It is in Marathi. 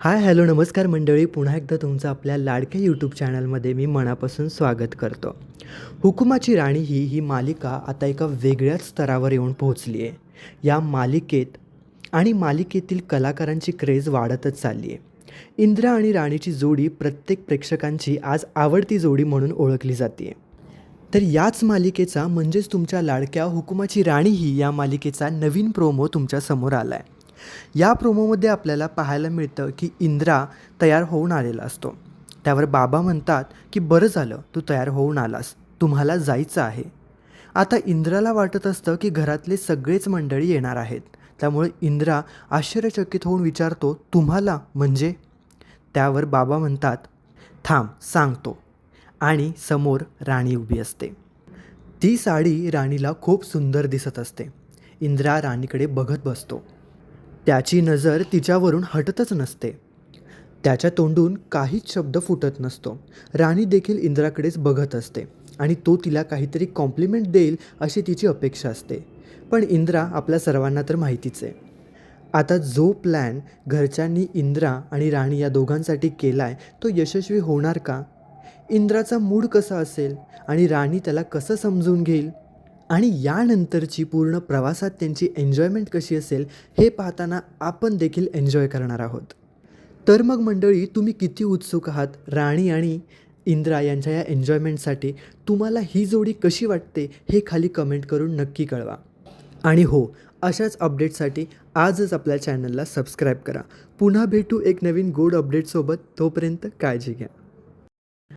हाय हॅलो नमस्कार मंडळी. पुन्हा एकदा तुमचं आपल्या लाडक्या यूट्यूब चॅनलमध्ये मी मनापासून स्वागत करतो. हुकुमाची राणी ही ही मालिका आता एका वेगळ्याच स्तरावर येऊन पोहोचली आहे. या मालिकेत आणि मालिकेतील कलाकारांची क्रेज वाढतच चालली आहे. इंद्रा आणि राणीची जोडी प्रत्येक प्रेक्षकांची आज आवडती जोडी म्हणून ओळखली जाते तर याच मालिकेचा म्हणजेच तुमच्या लाडक्या हुकुमाची राणी ही या मालिकेचा नवीन प्रोमो तुमच्यासमोर आला आहे या प्रोमोमध्ये आपल्याला पाहायला मिळतं की इंद्रा तयार होऊन आलेला असतो. त्यावर बाबा म्हणतात की बरं झालं तू तयार होऊन आलास. तुम्हाला जायचं आहे. आता इंद्राला वाटत असतं की घरातले सगळेच मंडळी येणार आहेत. त्यामुळे इंद्रा आश्चर्यचकित होऊन विचारतो तुम्हाला म्हणजे? त्यावर बाबा म्हणतात थांब सांगतो. आणि समोर राणी उभी असते. ती साडी राणीला खूप सुंदर दिसत असते. इंद्रा राणीकडे बघत बसतो. त्याची नजर तिच्यावरून हटतच नसते. त्याच्या तोंडून काहीच शब्द फुटत नसतो. राणी देखील इंद्राकडेच बघत असते आणि तो तिला काहीतरी कॉम्प्लिमेंट देईल अशी तिची अपेक्षा असते. पण इंद्रा आपल्या सर्वांना तर माहितीच आहे. आता जो प्लॅन घरच्यांनी इंद्रा आणि राणी या दोघांसाठी केला आहे तो यशस्वी होणार का? इंद्राचा मूड कसा असेल आणि राणी त्याला कसं समजून घेईल? आणि यानंतरची पूर्ण प्रवासात त्यांची एन्जॉयमेंट कशी असेल हे पाहताना आपण देखील एन्जॉय करणार आहोत. तर मग मंडळी तुम्ही किती उत्सुक आहात? राणी आणि इंद्रा यांच्या या एन्जॉयमेंटसाठी तुम्हाला ही जोडी कशी वाटते हे खाली कमेंट करून नक्की कळवा. आणि हो अशाच अपडेटसाठी आजच आपल्या चॅनलला सबस्क्राईब करा. पुन्हा भेटू एक नवीन गोड अपडेटसोबत तोपर्यंत काळजी घ्या.